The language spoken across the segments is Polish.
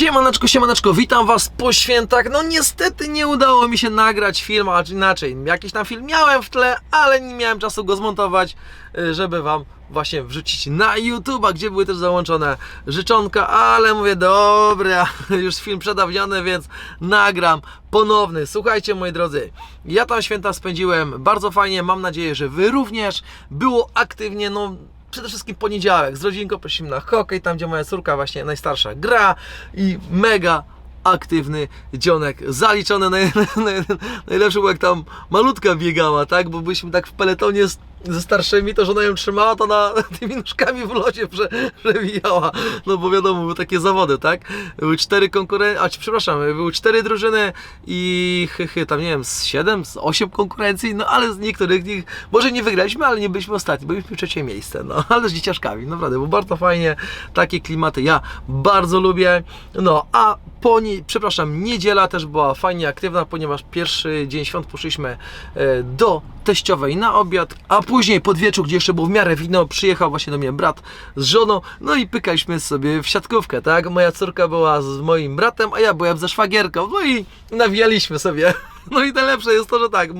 Siemaneczko, siemaneczko, witam Was po świętach. No niestety nie udało mi się nagrać filmu, a inaczej, jakiś tam film miałem w tle, ale nie miałem czasu go zmontować, y, żeby Wam właśnie wrzucić na YouTube'a, gdzie były też załączone życzonka, ale mówię, dobra, już film przedawniony, więc nagram ponowny. Słuchajcie, moi drodzy, ja tam święta spędziłem bardzo fajnie, mam nadzieję, że Wy również. Było aktywnie, no przede wszystkim poniedziałek z rodzinką poszliśmy na hokej, tam gdzie moja córka właśnie najstarsza gra i mega aktywny dzionek, zaliczony na jeden, na jeden najlepszy, bo jak tam malutka biegała, tak, bo byliśmy tak w peletonie ze starszymi, to żona ją trzymała, to na tymi nóżkami w locie prze, przewijała, no bo wiadomo, były takie zawody, tak, były cztery konkurencje, a przepraszam, były cztery drużyny i chy, tam nie wiem, z siedem, z osiem konkurencji, no ale z niektórych nich, może nie wygraliśmy, ale nie byliśmy ostatni, byliśmy trzecie miejsce, no, ale z dzieciaszkami, naprawdę, było bardzo fajnie, takie klimaty ja bardzo lubię, no, a po nie, przepraszam, niedziela też była fajnie aktywna, ponieważ pierwszy dzień świąt poszliśmy e, do teściowej na obiad, a później pod wieczór, gdzie jeszcze było w miarę wino, przyjechał właśnie do mnie brat z żoną, no i pykaliśmy sobie w siatkówkę, tak? Moja córka była z moim bratem, a ja byłem ze szwagierką, no i nawijaliśmy sobie. No i najlepsze jest to, że tak,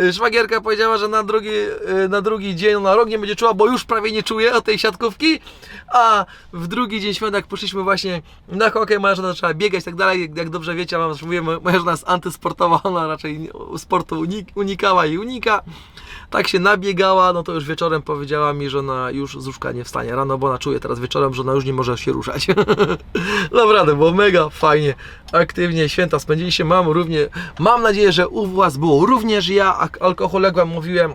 y, szwagierka powiedziała, że na drugi, y, na drugi dzień, na rok nie będzie czuła, bo już prawie nie czuje od tej siatkówki, a w drugi dzień świąt, jak poszliśmy właśnie na hokej, moja żona zaczęła biegać i tak dalej, jak- dobrze wiecie, mam, mówię, moja żona jest antysportowa, ona raczej sportu unik- unikała i unika, tak się nabiegała, no to już wieczorem powiedziała mi, że ona już z łóżka nie wstanie rano, bo ona czuje teraz wieczorem, że ona już nie może się ruszać. Naprawdę, było mega fajnie, aktywnie, święta spędziliście, mam równie, mam nadzieję, że u Was było również ja, ak- alkohol, jak Wam mówiłem,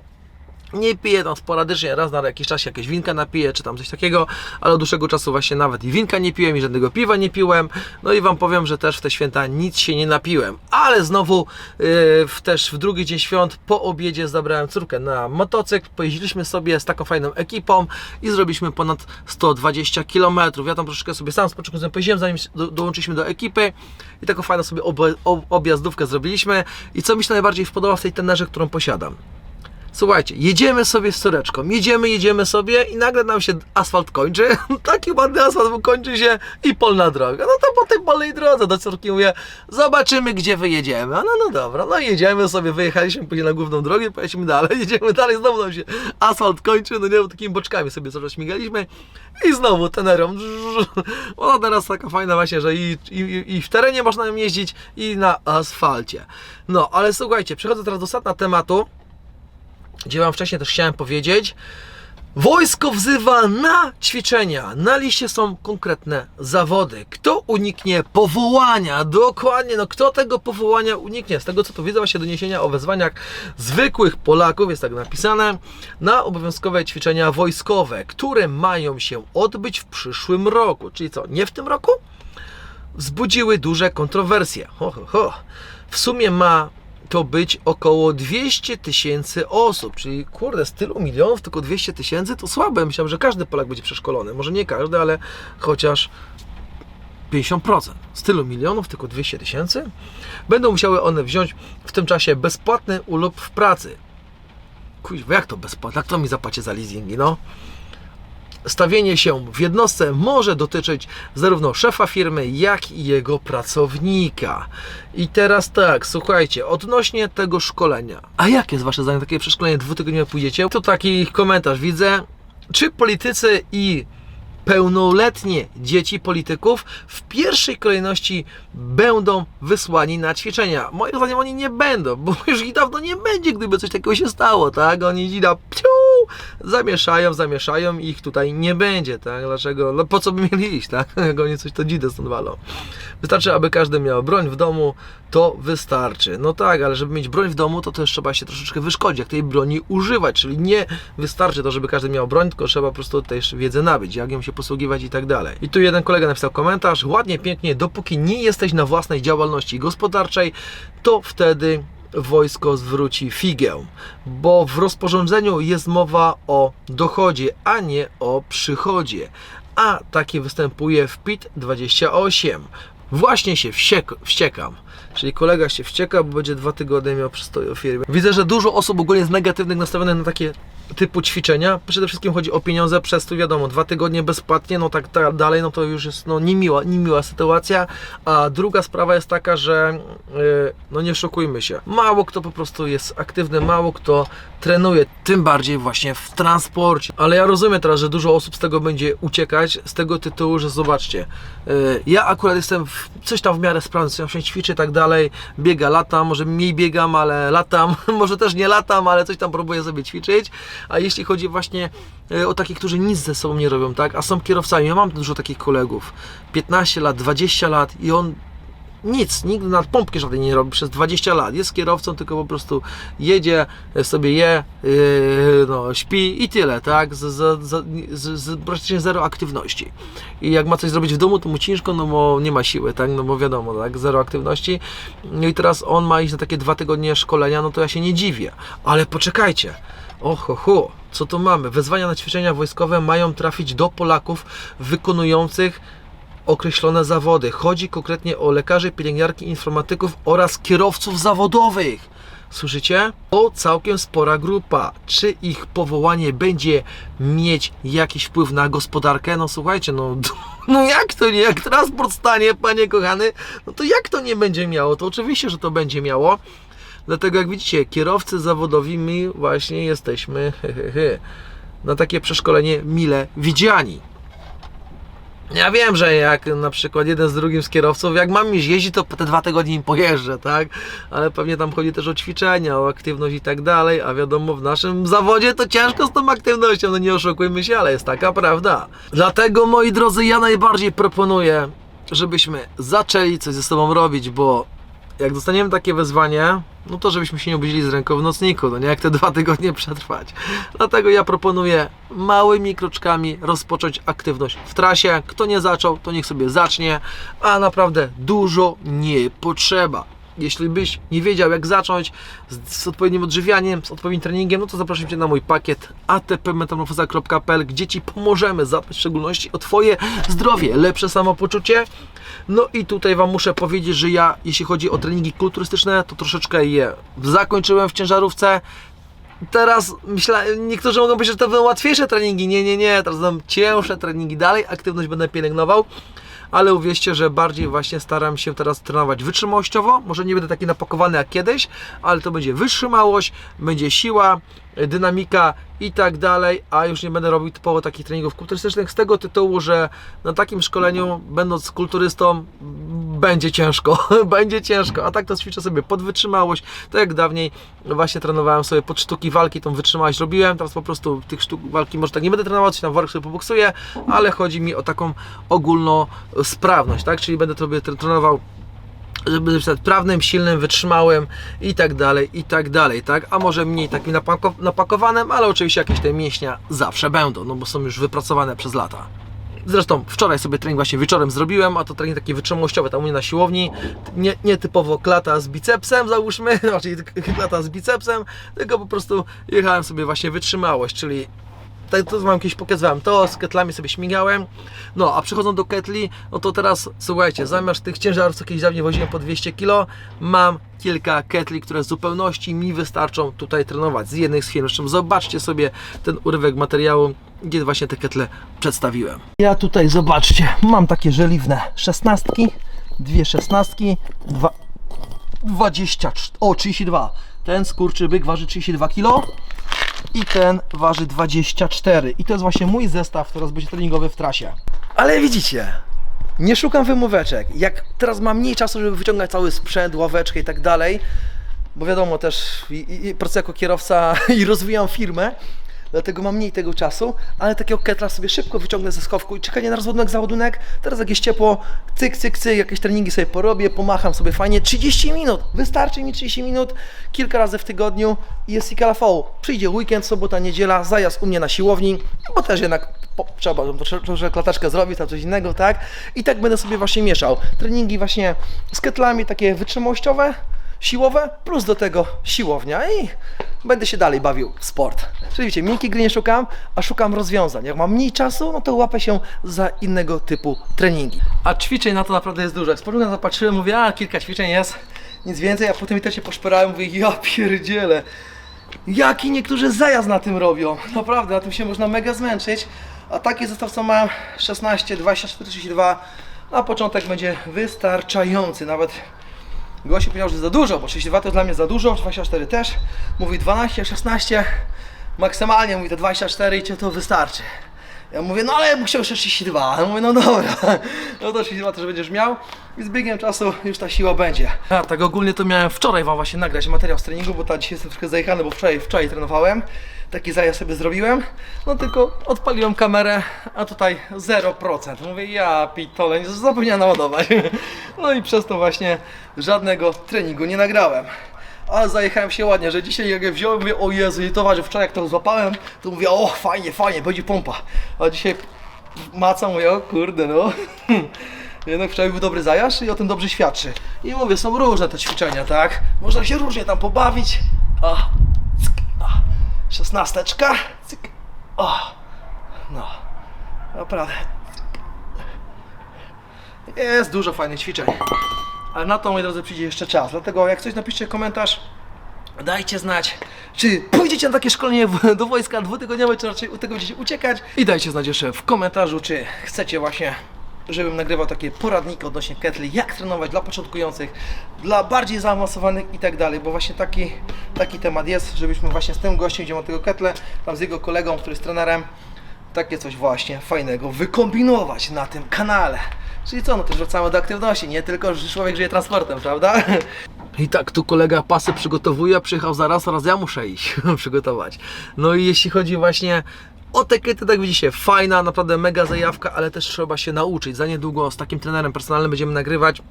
nie piję tam sporadycznie, raz na jakiś czas jakieś winka napiję, czy tam coś takiego, ale od dłuższego czasu właśnie nawet i winka nie piłem, i żadnego piwa nie piłem. No i Wam powiem, że też w te święta nic się nie napiłem. Ale znowu yy, też w drugi dzień świąt po obiedzie zabrałem córkę na motocykl, pojeździliśmy sobie z taką fajną ekipą i zrobiliśmy ponad 120 km. Ja tam troszeczkę sobie sam z początku pojeździłem, zanim do, dołączyliśmy do ekipy i taką fajną sobie obe, ob, objazdówkę zrobiliśmy. I co mi się najbardziej podoba w tej tenerze, którą posiadam? Słuchajcie, jedziemy sobie z córeczką, jedziemy, jedziemy sobie i nagle nam się asfalt kończy, taki ładny asfalt, bo kończy się i polna droga. No to po tej polnej drodze do córki mówię, zobaczymy gdzie wyjedziemy. No, no dobra, no jedziemy sobie, wyjechaliśmy później na główną drogę, pojedziemy dalej, jedziemy dalej, znowu nam się asfalt kończy, no nie, bo takimi boczkami sobie czas śmigaliśmy i znowu tenerą. Ona teraz taka fajna właśnie, że i, i, i w terenie można jeździć i na asfalcie. No, ale słuchajcie, przechodzę teraz do sedna tematu gdzie Wam wcześniej też chciałem powiedzieć. Wojsko wzywa na ćwiczenia. Na liście są konkretne zawody. Kto uniknie powołania? Dokładnie, no kto tego powołania uniknie? Z tego co tu widzę właśnie doniesienia o wezwaniach zwykłych Polaków, jest tak napisane, na obowiązkowe ćwiczenia wojskowe, które mają się odbyć w przyszłym roku. Czyli co, nie w tym roku? wzbudziły duże kontrowersje. Ho, ho, ho. W sumie ma to być około 200 tysięcy osób, czyli kurde, z tylu milionów tylko 200 tysięcy to słabe. Myślałem, że każdy Polak będzie przeszkolony. Może nie każdy, ale chociaż 50%. Z tylu milionów tylko 200 tysięcy. Będą musiały one wziąć w tym czasie bezpłatny urlop w pracy. Kuźwa, jak to bezpłatnie? Jak to mi zapłaci za leasingi, no? Stawienie się w jednostce może dotyczyć zarówno szefa firmy, jak i jego pracownika. I teraz tak, słuchajcie, odnośnie tego szkolenia. A jakie jest Wasze zdanie? Takie przeszkolenie dwutygodniowe pójdziecie? Tu taki komentarz widzę. Czy politycy i pełnoletnie dzieci polityków w pierwszej kolejności będą wysłani na ćwiczenia. Moim zdaniem oni nie będą, bo już ich dawno nie będzie, gdyby coś takiego się stało, tak? Oni idzie na zamieszają, zamieszają i ich tutaj nie będzie, tak? Dlaczego? No po co by mieli iść, tak? Jak oni coś to dzidę stąd walą. Wystarczy, aby każdy miał broń w domu, to wystarczy. No tak, ale żeby mieć broń w domu, to też trzeba się troszeczkę wyszkolić, jak tej broni używać, czyli nie wystarczy to, żeby każdy miał broń, tylko trzeba po prostu też wiedzę nabyć, jak ją się posługiwać i tak dalej. I tu jeden kolega napisał komentarz, ładnie, pięknie, dopóki nie jesteś na własnej działalności gospodarczej, to wtedy wojsko zwróci figę, bo w rozporządzeniu jest mowa o dochodzie, a nie o przychodzie. A takie występuje w PIT 28. Właśnie się wściekam. Czyli kolega się wścieka, bo będzie dwa tygodnie miał przystojną firmę. Widzę, że dużo osób ogólnie jest negatywnych nastawionych na takie typu ćwiczenia. Przede wszystkim chodzi o pieniądze, przez to wiadomo, dwa tygodnie bezpłatnie, no tak, tak dalej, no to już jest no, niemiła, niemiła sytuacja. A druga sprawa jest taka, że yy, no nie oszukujmy się, mało kto po prostu jest aktywny, mało kto trenuje, tym bardziej właśnie w transporcie. Ale ja rozumiem teraz, że dużo osób z tego będzie uciekać, z tego tytułu, że zobaczcie, yy, ja akurat jestem w, coś tam w miarę sprawny, coś tam się ćwiczy i tak dalej, biega, latam, może mniej biegam, ale latam, może też nie latam, ale coś tam próbuję sobie ćwiczyć. A jeśli chodzi właśnie e, o takich, którzy nic ze sobą nie robią, tak, a są kierowcami, ja mam dużo takich kolegów, 15 lat, 20 lat i on nic, nigdy nad pompki żadnej nie robi przez 20 lat. Jest kierowcą, tylko po prostu jedzie, e, sobie je, yy, no, śpi i tyle, tak? Z, z, z, z, z praktycznie zero aktywności. I jak ma coś zrobić w domu, to mu ciężko, no bo nie ma siły, tak? No bo wiadomo, tak? Zero aktywności. No i teraz on ma iść na takie dwa tygodnie szkolenia, no to ja się nie dziwię. Ale poczekajcie. Oho, ho, co tu mamy? Wezwania na ćwiczenia wojskowe mają trafić do Polaków wykonujących określone zawody. Chodzi konkretnie o lekarzy, pielęgniarki, informatyków oraz kierowców zawodowych. Słyszycie? To całkiem spora grupa. Czy ich powołanie będzie mieć jakiś wpływ na gospodarkę? No słuchajcie, no, no jak to nie? Jak transport stanie, panie kochany, no to jak to nie będzie miało? To oczywiście, że to będzie miało. Dlatego jak widzicie, kierowcy zawodowi my właśnie jesteśmy he, he, he, na takie przeszkolenie mile widziani. Ja wiem, że jak na przykład jeden z drugim z kierowców, jak mam iść jeździć, to te dwa tygodnie im pojeżdżę, tak? Ale pewnie tam chodzi też o ćwiczenia, o aktywność i tak dalej, a wiadomo, w naszym zawodzie to ciężko z tą aktywnością, no nie oszukujmy się, ale jest taka prawda. Dlatego, moi drodzy, ja najbardziej proponuję, żebyśmy zaczęli coś ze sobą robić, bo jak dostaniemy takie wezwanie, no to żebyśmy się nie obudzili z ręką w nocniku, no nie jak te dwa tygodnie przetrwać. Dlatego ja proponuję małymi kroczkami rozpocząć aktywność w trasie. Kto nie zaczął, to niech sobie zacznie, a naprawdę dużo nie potrzeba. Jeśli byś nie wiedział jak zacząć z, z odpowiednim odżywianiem, z odpowiednim treningiem, no to zapraszam Cię na mój pakiet atpmetamorfoza.pl, gdzie Ci pomożemy zadbać w szczególności o Twoje zdrowie, lepsze samopoczucie. No i tutaj Wam muszę powiedzieć, że ja, jeśli chodzi o treningi kulturystyczne, to troszeczkę je zakończyłem w ciężarówce. Teraz myślę, niektórzy mogą powiedzieć, że to będą łatwiejsze treningi. Nie, nie, nie, teraz będą cięższe treningi. Dalej aktywność będę pielęgnował ale uwierzcie, że bardziej właśnie staram się teraz trenować wytrzymałościowo. Może nie będę taki napakowany jak kiedyś, ale to będzie wytrzymałość, będzie siła, dynamika i tak dalej, a już nie będę robił typowo takich treningów kulturystycznych z tego tytułu, że na takim szkoleniu, będąc kulturystą, będzie ciężko, będzie ciężko, a tak to ćwiczę sobie pod wytrzymałość, tak jak dawniej właśnie trenowałem sobie pod sztuki walki, tą wytrzymałość robiłem, teraz po prostu tych sztuk walki może tak nie będę trenować, tam worek sobie poboksuję, ale chodzi mi o taką ogólną sprawność, tak, czyli będę sobie trenował żeby być prawnym, silnym, wytrzymałym i tak dalej, i tak dalej, tak? A może mniej takim napako napakowanym, ale oczywiście jakieś te mięśnia zawsze będą, no bo są już wypracowane przez lata. Zresztą wczoraj sobie trening właśnie wieczorem zrobiłem, a to trening taki wytrzymałościowy, tam u mnie na siłowni, nie, nie typowo klata z bicepsem załóżmy, czyli klata z bicepsem, tylko po prostu jechałem sobie właśnie wytrzymałość, czyli tak to wam kiedyś pokazywałem, to z ketlami sobie śmigałem, no a przychodząc do ketli, no to teraz słuchajcie, zamiast tych ciężarów, co kiedyś dawniej woziłem po 200 kg, mam kilka ketli, które w zupełności mi wystarczą tutaj trenować z jednych z firm. Zresztą zobaczcie sobie ten urywek materiału, gdzie właśnie te ketle przedstawiłem. Ja tutaj zobaczcie, mam takie żeliwne szesnastki, dwie szesnastki, dwa, 20, o 32. Ten skurczybyk waży 32 kg i ten waży 24. I to jest właśnie mój zestaw, teraz będzie treningowy w trasie. Ale widzicie, nie szukam wymóweczek. Jak teraz mam mniej czasu, żeby wyciągać cały sprzęt, ławeczkę i tak dalej, bo wiadomo też, i, i, pracuję jako kierowca i rozwijam firmę, dlatego mam mniej tego czasu, ale takiego ketla sobie szybko wyciągnę ze schowku i czekanie na rozładunek, załadunek, teraz jak jest ciepło, cyk, cyk, cyk, jakieś treningi sobie porobię, pomacham sobie fajnie, 30 minut, wystarczy mi 30 minut, kilka razy w tygodniu i jest IKLV. Przyjdzie weekend, sobota, niedziela, zajazd u mnie na siłowni, bo też jednak po, trzeba to troszkę klataczkę zrobić, tam coś innego, tak? I tak będę sobie właśnie mieszał. Treningi właśnie z ketlami takie wytrzymałościowe, siłowe, plus do tego siłownia i będę się dalej bawił w sport. Czyli wiecie, miękkiej gry nie szukam, a szukam rozwiązań. Jak mam mniej czasu, no to łapę się za innego typu treningi. A ćwiczeń na to naprawdę jest dużo. Jak spojrzałem, zapatrzyłem, mówię, a kilka ćwiczeń jest, nic więcej, a potem i też się poszperałem, mówię, ja pierdzielę. Jaki niektórzy zajazd na tym robią. Naprawdę, na tym się można mega zmęczyć. A taki zestaw co mam 16, 24, 32 na początek będzie wystarczający. Nawet gościu powiedział, że za dużo, bo 32 to dla mnie za dużo, 24 też. Mówi 12, 16, maksymalnie mówi to 24 i cię to wystarczy. Ja mówię, no ale ja bym chciał jeszcze 32. A mówię, no dobra, no to 32 też będziesz miał i z biegiem czasu już ta siła będzie. A tak ogólnie to miałem wczoraj wam właśnie nagrać materiał z treningu, bo ta dzisiaj jestem troszkę zajechany, bo wczoraj, wczoraj trenowałem. Taki zajazd sobie zrobiłem, no tylko odpaliłem kamerę, a tutaj 0%. Mówię, ja pitole, nie zapomniałem naładować. No i przez to właśnie żadnego treningu nie nagrałem. Ale zajechałem się ładnie, że dzisiaj jak je wziąłem, mówię, o Jezu, i to wczoraj jak to złapałem, to mówię, o fajnie, fajnie, będzie pompa. A dzisiaj maca, mówię, o kurde, no. Jednak wczoraj był dobry zajazd i o tym dobrze świadczy. I mówię, są różne te ćwiczenia, tak? Można się różnie tam pobawić. O, cyk, o. Szesnasteczka, cyk, o, no, naprawdę. Jest dużo fajnych ćwiczeń. Ale na to, moi drodzy, przyjdzie jeszcze czas. Dlatego jak coś napiszcie komentarz, dajcie znać, czy pójdziecie na takie szkolenie do wojska dwutygodniowe, czy raczej u tego będziecie uciekać. I dajcie znać jeszcze w komentarzu, czy chcecie właśnie, żebym nagrywał takie poradniki odnośnie ketli, jak trenować dla początkujących, dla bardziej zaawansowanych i tak dalej, bo właśnie taki, taki temat jest, żebyśmy właśnie z tym gościem, gdzie mam tego ketle, tam z jego kolegą, który jest trenerem, takie coś właśnie fajnego wykombinować na tym kanale. Czyli co, no też wracamy do aktywności, nie tylko, że człowiek żyje transportem, prawda? I tak tu kolega pasy przygotowuje, przyjechał zaraz, teraz ja muszę iść przygotować. No i jeśli chodzi właśnie o te kity, tak widzicie, fajna, naprawdę mega zajawka, ale też trzeba się nauczyć. Za niedługo z takim trenerem personalnym będziemy nagrywać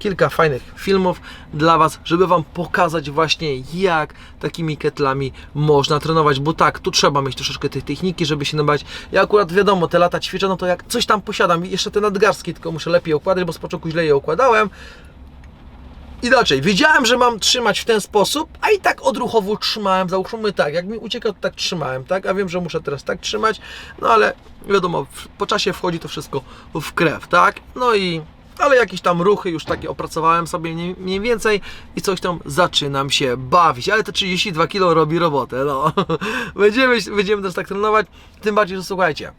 kilka fajnych filmów dla Was, żeby Wam pokazać właśnie jak takimi ketlami można trenować, bo tak, tu trzeba mieć troszeczkę tej techniki, żeby się nabrać. Ja akurat wiadomo, te lata ćwiczę, no to jak coś tam posiadam, jeszcze te nadgarstki tylko muszę lepiej układać, bo z początku źle je układałem. Inaczej, wiedziałem, że mam trzymać w ten sposób, a i tak odruchowo trzymałem, załóżmy tak, jak mi uciekał, to tak trzymałem, tak, a wiem, że muszę teraz tak trzymać, no ale wiadomo, po czasie wchodzi to wszystko w krew, tak, no i, ale jakieś tam ruchy już takie opracowałem sobie mniej, więcej i coś tam zaczynam się bawić, ale te 32 kg robi robotę, no, będziemy, będziemy też tak trenować, tym bardziej, że słuchajcie,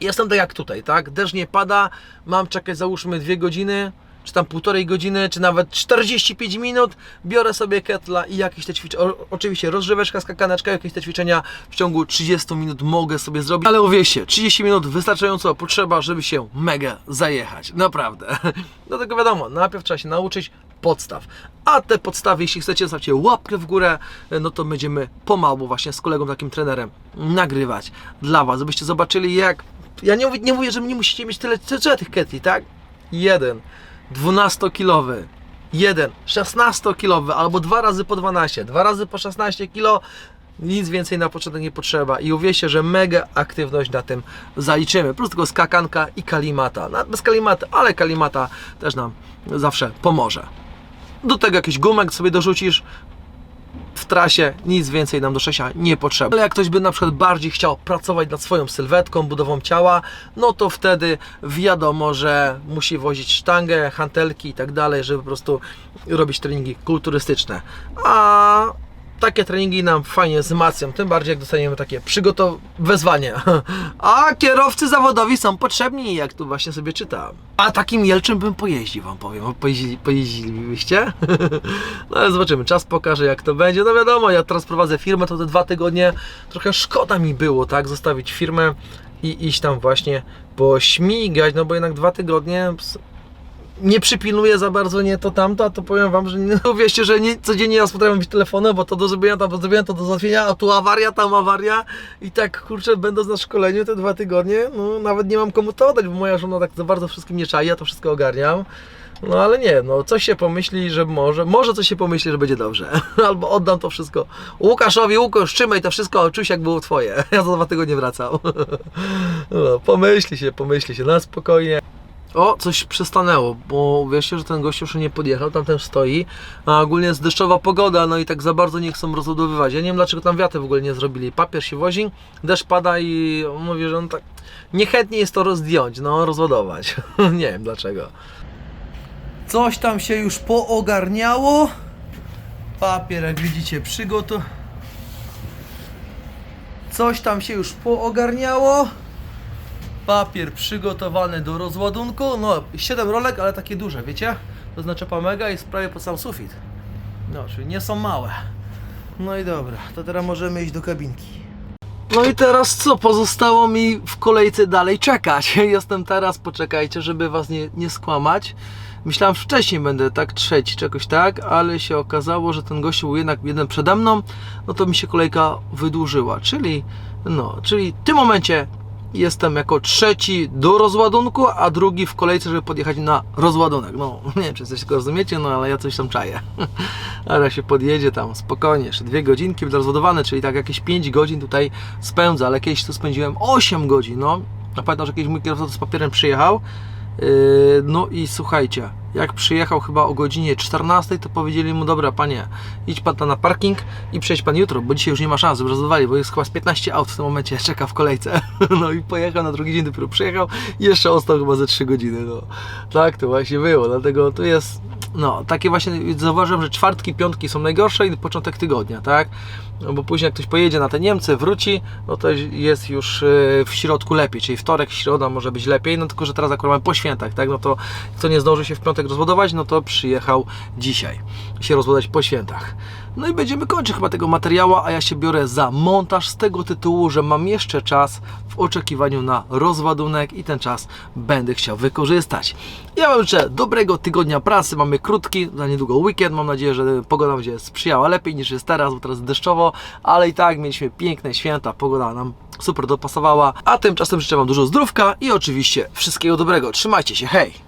Jestem tak jak tutaj, tak? Deszcz nie pada, mam czekać załóżmy dwie godziny, czy tam półtorej godziny, czy nawet 45 minut, biorę sobie ketla i jakieś te ćwiczenia, oczywiście rozgrzeweczka, skakaneczka, jakieś te ćwiczenia w ciągu 30 minut mogę sobie zrobić, ale uwierzcie, 30 minut wystarczająco potrzeba, żeby się mega zajechać, naprawdę. Dlatego wiadomo, najpierw trzeba się nauczyć podstaw, a te podstawy, jeśli chcecie, zostawcie łapkę w górę, no to będziemy pomału właśnie z kolegą, takim trenerem nagrywać dla Was, żebyście zobaczyli jak ja nie mówię, nie mówię, że nie musicie mieć tyle, tyle tych ketli, tak? Jeden 12-kilowy, jeden 16-kilowy, albo dwa razy po 12, dwa razy po 16 kilo, nic więcej na początek nie potrzeba i uwierzcie, że mega aktywność na tym zaliczymy. Plus tylko skakanka i kalimata. Nawet bez kalimata, ale kalimata też nam zawsze pomoże. Do tego jakiś gumek sobie dorzucisz, w trasie, nic więcej nam do sześcia nie potrzeba. Ale jak ktoś by na przykład bardziej chciał pracować nad swoją sylwetką, budową ciała, no to wtedy wiadomo, że musi wozić sztangę, hantelki i tak dalej, żeby po prostu robić treningi kulturystyczne. A takie treningi nam fajnie wzmacnią, tym bardziej jak dostaniemy takie przygotowywanie. A kierowcy zawodowi są potrzebni, jak tu właśnie sobie czytam. A takim Jelczym bym pojeździł, wam powiem. Pojeździ, pojeździlibyście? No ale zobaczymy, czas pokaże jak to będzie. No wiadomo, ja teraz prowadzę firmę, to te dwa tygodnie trochę szkoda mi było, tak, zostawić firmę i iść tam właśnie pośmigać, no bo jednak dwa tygodnie nie przypilnuję za bardzo nie to tamto, a to powiem wam, że nie no, że nie, codziennie ja spotykam być telefony, bo to do zrobienia, tam do zrobienia, to do załatwienia, a tu awaria, tam awaria i tak kurczę, będąc na szkoleniu te dwa tygodnie, no nawet nie mam komu to oddać, bo moja żona tak za bardzo wszystkim nie czai, ja to wszystko ogarniam. No ale nie, no coś się pomyśli, że może, może coś się pomyśli, że będzie dobrze. Albo oddam to wszystko Łukaszowi, Łukasz, trzymaj to wszystko, czuć jak było twoje. Ja za dwa tygodnie wracam. No, pomyśli się, pomyśli się, na spokojnie. O, coś przestanęło, bo wiecie, że ten gość już nie podjechał, tamten stoi, a ogólnie jest deszczowa pogoda, no i tak za bardzo nie chcą rozładowywać. Ja nie wiem dlaczego tam wiaty w ogóle nie zrobili. Papier się wozi, deszcz pada i mówi, że on tak niechętnie jest to rozdjąć, no rozładować. nie wiem dlaczego. Coś tam się już poogarniało. Papier, jak widzicie, przygotu... Coś tam się już poogarniało. Papier przygotowany do rozładunku. No, 7 rolek, ale takie duże, wiecie? To znaczy mega jest prawie pod sam sufit. No, czyli nie są małe. No i dobra, to teraz możemy iść do kabinki. No i teraz co? Pozostało mi w kolejce dalej czekać. Jestem teraz, poczekajcie, żeby was nie, nie skłamać. Myślałem, że wcześniej będę tak trzeci, czy jakoś tak, ale się okazało, że ten gościu był jednak jeden przede mną, no to mi się kolejka wydłużyła. Czyli, no, czyli w tym momencie jestem jako trzeci do rozładunku, a drugi w kolejce, żeby podjechać na rozładunek. No, nie wiem, czy coś tego rozumiecie, no ale ja coś tam czaję. Ale się podjedzie tam spokojnie, jeszcze dwie godzinki będę czyli tak jakieś 5 godzin tutaj spędzę, ale kiedyś tu spędziłem 8 godzin, no. Ja pamiętam, że kiedyś mój kierowca z papierem przyjechał, No i słuchajcie, jak przyjechał chyba o godzinie 14, to powiedzieli mu, dobra panie, idź pan tam na parking i przyjedź pan jutro, bo dzisiaj już nie ma szans, rozładowali, bo jest chyba z 15 aut w tym momencie, czeka w kolejce. No i pojechał, na drugi dzień dopiero przyjechał jeszcze ostał chyba ze 3 godziny, no. Tak to właśnie było, dlatego tu jest, no, takie właśnie, zauważyłem, że czwartki, piątki są najgorsze i początek tygodnia, tak? No bo później jak ktoś pojedzie na te Niemcy, wróci, no to jest już yy, w środku lepiej, czyli wtorek, środa może być lepiej, no tylko, że teraz akurat mamy po świętach, tak? No to kto nie zdąży się w piątek rozładować, no to przyjechał dzisiaj się rozładować po świętach. No i będziemy kończyć chyba tego materiału, a ja się biorę za montaż z tego tytułu, że mam jeszcze czas w oczekiwaniu na rozładunek i ten czas będę chciał wykorzystać. Ja Wam życzę dobrego tygodnia pracy, mamy krótki, za niedługo weekend, mam nadzieję, że pogoda będzie sprzyjała lepiej niż jest teraz, bo teraz deszczowo, ale i tak mieliśmy piękne święta, pogoda nam super dopasowała, a tymczasem życzę Wam dużo zdrówka i oczywiście wszystkiego dobrego. Trzymajcie się, hej!